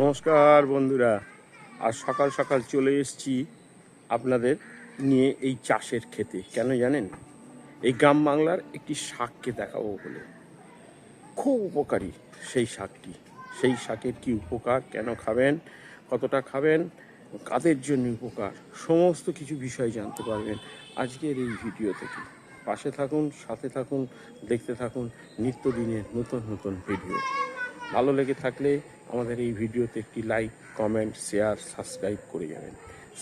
নমস্কার বন্ধুরা আর সকাল সকাল চলে এসেছি আপনাদের নিয়ে এই চাষের ক্ষেতে। কেন জানেন? এই গ্রাম বাংলার একটি শাককে দেখাবো বলে। খুব উপকারী সেই শাকটি। সেই শাকের কি উপকার, কেন খাবেন, কতটা খাবেন, কাদের জন্য উপকার, সমস্ত কিছু বিষয় জানতে পারবেন আজকের এই ভিডিও থেকে। পাশে থাকুন, সাথে থাকুন, দেখতে থাকুন নিত্যদিনের নতুন নতুন ভিডিও। ভালো লেগে থাকলে আমাদের এই ভিডিওতে একটি লাইক কমেন্ট শেয়ার সাবস্ক্রাইব করে যাবেন।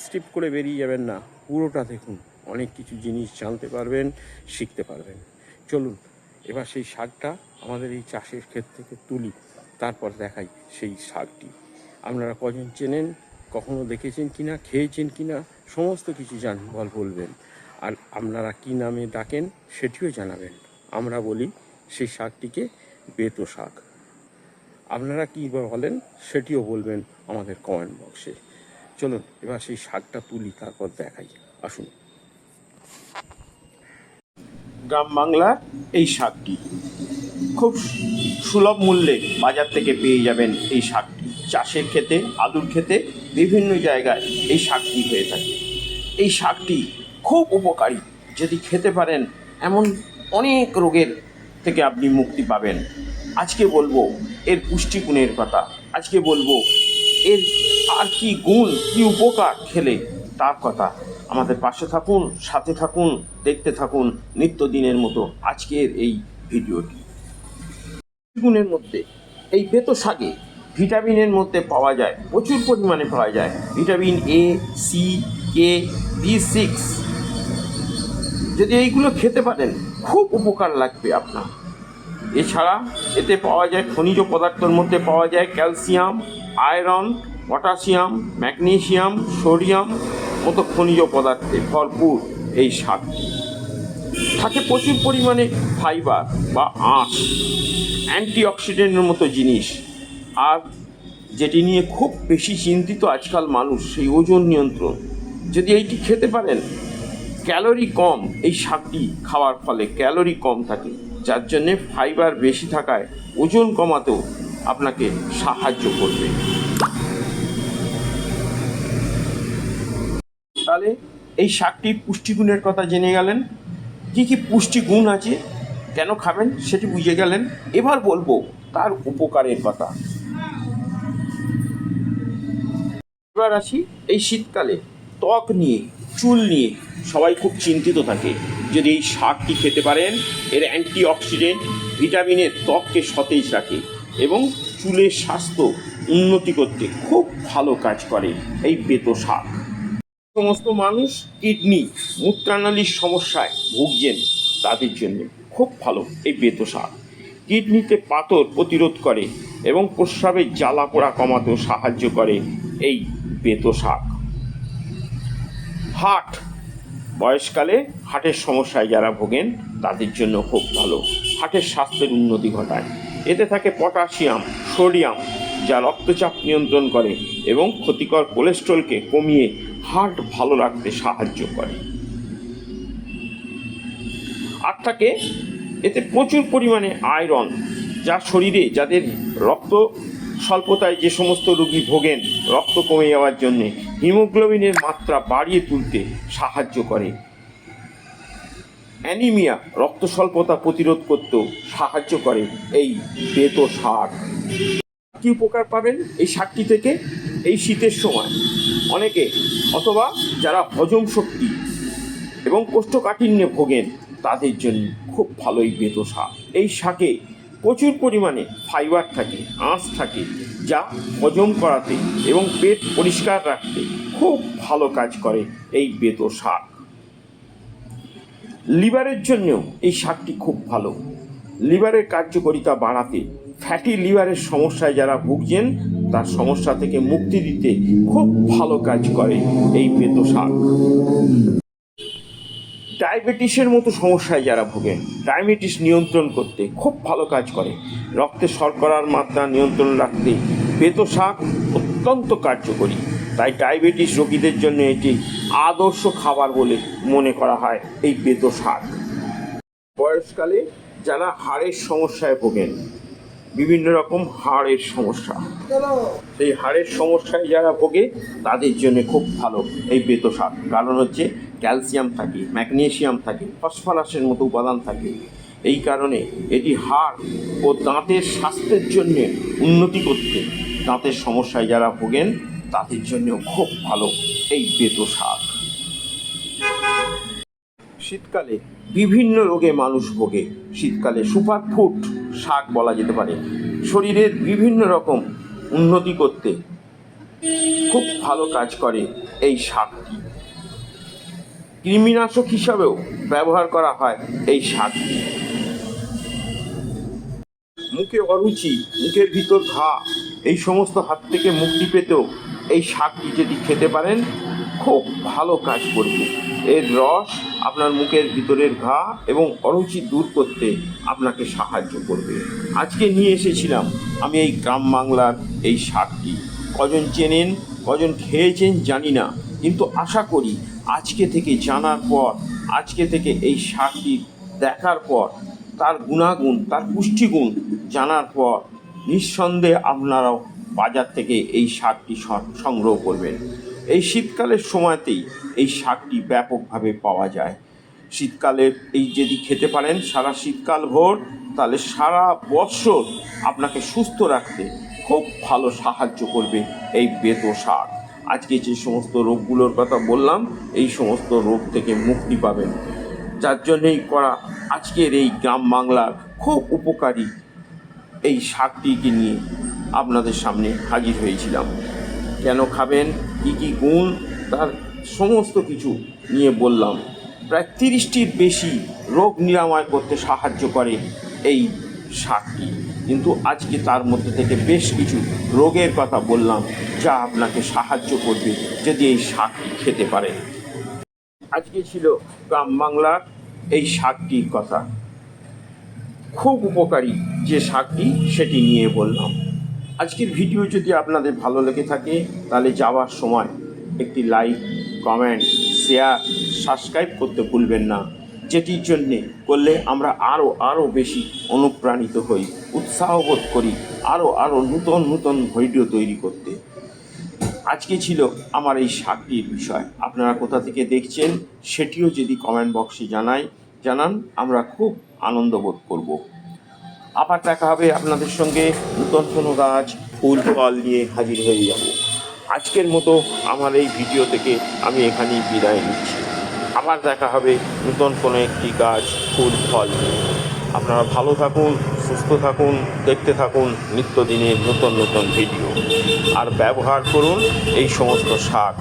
স্কিপ করে বেরিয়ে যাবেন না, পুরোটা দেখুন, অনেক কিছু জিনিস জানতে পারবেন, শিখতে পারবেন। চলুন, এবার সেই শাকটা আমাদের এই চাষের ক্ষেত থেকে তুলি, তারপর দেখাই সেই শাকটি। আপনারা কজন চেনেন, কখনো দেখেছেন কি না খেয়েছেন কি না সমস্ত কিছু জান, বল বলবেন। আর আপনারা কি নামে ডাকেন, সেটিও জানাবেন। আমরা বলি সেই শাকটিকে বেতো শাক। আপনারা কী বলেন সেটিও বলবেন আমাদের কমেন্ট বক্সে চলুন, এবার সেই শাকটা তুলি, তারপর দেখাই। আসুন। গ্রাম বাংলার এই শাকটি। খুব সুলভ মূল্যে বাজার থেকে পেয়ে যাবেন এই শাকটি। চাষের ক্ষেতে, আলুর ক্ষেতে, বিভিন্ন জায়গায় এই শাকটি হয়ে থাকে। এই শাকটি খুব উপকারী। যদি খেতে পারেন, এমন অনেক রোগের থেকে আপনি মুক্তি পাবেন। আজকে বলব, এর পুষ্টিগুণের কথা। আজকে বলব, এর আর কি গুণ, কি উপকার খেলে তার কথা। আমাদের পাশে থাকুন, সাথে থাকুন, দেখতে থাকুন নিত্যদিনের মতো আজকের এই ভিডিওটি। গুণের মধ্যে, এই বেতো শাকে ভিটামিনের মধ্যে পাওয়া যায়, প্রচুর পরিমাণে পাওয়া যায়। Vitamin A C K B six যদি এইগুলো খেতে পারেন খুব উপকার লাগবে আপনার। এছাড়া এতে পাওয়া যায় খনিজ পদার্থের মধ্যে পাওয়া যায় calcium, iron, potassium, magnesium, sodium মতো খনিজ পদার্থে ভরপুর এই শাকটি থাকে প্রচুর পরিমাণে ফাইবার বা আঁশ, অ্যান্টিঅক্সিডেন্টের মতো জিনিস। আর যেটি নিয়ে খুব বেশি চিন্তিত আজকাল মানুষ, সেই ওজন নিয়ন্ত্রণ। যদি এইটি খেতে পারেন ক্যালোরি কম, এই শাকটি খাওয়ার ফলে ক্যালোরি কম থাকে। যার জন্যে ফাইবার বেশি থাকায় ওজন কমাতেও আপনাকে সাহায্য করবে। তাহলে এই শাকটির পুষ্টিগুণের কথা জেনে গেলেন। কী কী পুষ্টিগুণ আছে, কেন খাবেন সেটি বুঝে গেলেন। এবার বলব তার উপকারের কথা। এবার আসি এই শীতকালে ত্বক নিয়ে, চুল নিয়ে সবাই খুব চিন্তিত থাকে। যদি এই শাকটি খেতে পারেন, এর অ্যান্টিঅক্সিডেন্ট, ভিটামিনের ত্বককে সতেজ রাখে এবং চুলের স্বাস্থ্য উন্নতি করতে খুব ভালো কাজ করে এই বেতো শাক সমস্ত মানুষ কিডনি মূত্রানালীর সমস্যায় ভুগছেন, তাদের জন্য খুব ভালো এই বেতো শাক কিডনিতে পাথর প্রতিরোধ করে এবং প্রস্রাবের জ্বালা পোড়া কমাতেও সাহায্য করে এই বেতো শাক হার্ট বয়সকালে হার্টের সমস্যায় যারা ভোগেন, তাদের জন্য খুব ভালো। হার্টের স্বাস্থ্যের উন্নতি ঘটায়। এতে থাকে পটাশিয়াম, সোডিয়াম, যা রক্তচাপ নিয়ন্ত্রণ করে এবং ক্ষতিকর কোলেস্ট্রলকে কমিয়ে হার্ট ভালো রাখতে সাহায্য করে। আর থাকে, এতে প্রচুর পরিমাণে আয়রন, যা শরীরে যাদের রক্ত স্বল্পতায় যে সমস্ত রোগী ভোগেন, রক্ত কমে যাওয়ার জন্যে হিমোগ্লোবিনের মাত্রা বাড়িয়ে তুলতে সাহায্য করে। অ্যানিমিয়া রক্ত স্বল্পতা প্রতিরোধ করতেও সাহায্য করে এই বেতো শাক কি উপকার পাবেন এই শাকটি থেকে? এই শীতের সময়। অনেকে, অথবা যারা হজম শক্তি এবং কোষ্ঠকাঠিন্যে ভোগেন, তাদের জন্য খুব ভালোই বেতো শাক এই শাকে প্রচুর পরিমাণে ফাইবার থাকে, আঁশ থাকে, যা হজম করাতে এবং পেট পরিষ্কার রাখতে খুব ভালো কাজ করে এই বেতো শাক লিভারের জন্যও এই শাকটি খুব ভালো। লিভারের কার্যকারিতা বাড়াতে ফ্যাটি লিভারের সমস্যায় যারা ভুগছেন, তার সমস্যা থেকে মুক্তি দিতে খুব ভালো কাজ করে এই বেতো শাক ডায়াবেটিসের মতো সমস্যায় যারা ভোগেন, ডায়াবেটিস নিয়ন্ত্রণ করতে খুব ভালো কাজ করে। রক্তে শর্করার মাত্রা নিয়ন্ত্রণ রাখতে বেতো শাক অত্যন্ত কার্যকরী। তাই ডায়াবেটিস রোগীদের জন্য এটি আদর্শ খাবার বলে মনে করা হয় এই বেতো শাক। বয়সকালে যারা হাড়ের সমস্যায় ভোগেন, বিভিন্ন রকম হাড়ের সমস্যা। সেই হাড়ের সমস্যায় যারা ভোগে, তাদের জন্য খুব ভালো এই বেতো শাক। কারণ হচ্ছে ক্যালসিয়াম থাকে, ম্যাগনেশিয়াম থাকে, ফসফরাসের মতো উপাদান থাকে। এই কারণে এটি হাড় ও দাঁতের স্বাস্থ্যের জন্য উন্নতি করতে দাঁতের সমস্যায় যারা ভোগেন, তাদের জন্য খুব ভালো এই বেতো শাক শীতকালে বিভিন্ন রোগে মানুষ ভোগে। শীতকালে সুপার ফুড শাক বলা যেতে পারে। শরীরের বিভিন্ন রকম উন্নতি করতে খুব ভালো কাজ করে এই শাকটি। কৃমিনাশক হিসাবেও ব্যবহার করা হয় এই শাকটি মুখে অরুচি, মুখের ভিতর ঘা, এই সমস্ত হাত থেকে মুক্তি পেতেও এই শাকটি যদি খেতে পারেন, খুব ভালো কাজ করবে। এর রস আপনার মুখের ভিতরের ঘা এবং অরুচি দূর করতে আপনাকে সাহায্য করবে। আজকে নিয়ে এসেছিলাম আমি এই গ্রাম বাংলার এই শাকটি কজন চেনেন, কজন খেয়েছেন জানি না। কিন্তু আশা করি আজকে থেকে জানার পর, আজকে থেকে এই শাকটি দেখার পর, তার গুণাগুণ, তার পুষ্টিগুণ জানার পর, নিঃসন্দেহে আপনারাও বাজার থেকে এই শাকটি সংগ্রহ করবেন। এই শীতকালের সময়তেই এই শাকটি ব্যাপকভাবে পাওয়া যায়। শীতকালে এই যদি খেতে পারেন, সারা শীতকাল ভোর, তাহলে সারা বৎসর আপনাকে সুস্থ রাখতে খুব ভালো সাহায্য করবে এই বেতো শাক আজকে যে সমস্ত রোগগুলোর কথা বললাম, এই সমস্ত রোগ থেকে মুক্তি পাবেন। যার জন্যেই করা আজকের এই গ্রাম বাংলার খুব উপকারী এই শাকটিকে নিয়ে আপনাদের সামনে হাজির হয়েছিলাম। কেন খাবেন, কী কী গুণ, তার সমস্ত কিছু নিয়ে বললাম। প্রায় তিরিশটির বেশি রোগ নিরাময় করতে সাহায্য করে এই শাকটি। কিন্তু আজকে তার মধ্যে থেকে বেশ কিছু রোগের কথা বললাম যা আপনাকে সাহায্য করবে যদি এই শাকটি খেতে পারেন আজকে ছিল গ্রাম বাংলার এই শাকটির কথা। খুব উপকারী যে শাকটি, সেটি নিয়ে বললাম। আজকের ভিডিও যদি আপনাদের ভালো লেগে থাকে, তাহলে যাওয়ার সময় একটি লাইক, কমেন্ট, শেয়ার, সাবস্ক্রাইব করতে ভুলবেন না। যেটির জন্যে করলে আমরা আরও আরও বেশি অনুপ্রাণিত হই। উৎসাহ বোধ করি আরও আরও নূতন নূতন ভিডিও তৈরি করতে। আজকে ছিল আমার এই শাকটির বিষয়। আপনারা কোথা থেকে দেখছেন সেটিও যদি কমেন্ট বক্সে জানাই, জানান, আমরা খুব আনন্দ বোধ করব। আবার দেখা হবে আপনাদের সঙ্গে নূতন কোনো গাছ, ফুল, ফল নিয়ে হাজির হয়ে যাব। আজকের মতো আমার এই ভিডিও থেকে আমি এখানেই বিদায় নিচ্ছি। আবার দেখা হবে নূতন কোনো একটি গাছ, ফুল, ফল নিয়ে। আপনারা ভালো থাকুন সুস্থ থাকুন, দেখতে থাকুন, নিত্যদিনের নতুন নতুন ভিডিও। আর ব্যবহার করুন এই সমস্ত শাক।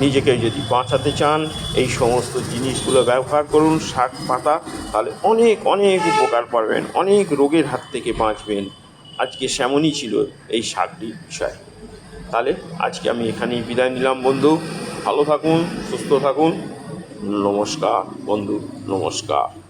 নিজেকে যদি বাঁচাতে চান, এই সমস্ত জিনিসগুলো ব্যবহার করুন, শাক, পাতা, তাহলে অনেক অনেক উপকার পাবেন, অনেক রোগের হাত থেকে বাঁচবেন। আজকে সেমনই ছিল এই শাকটির বিষয়। তাহলে আজকে আমি এখানেই বিদায় নিলাম, বন্ধু। ভালো থাকুন, সুস্থ থাকুন। নমস্কার, বন্ধু, নমস্কার।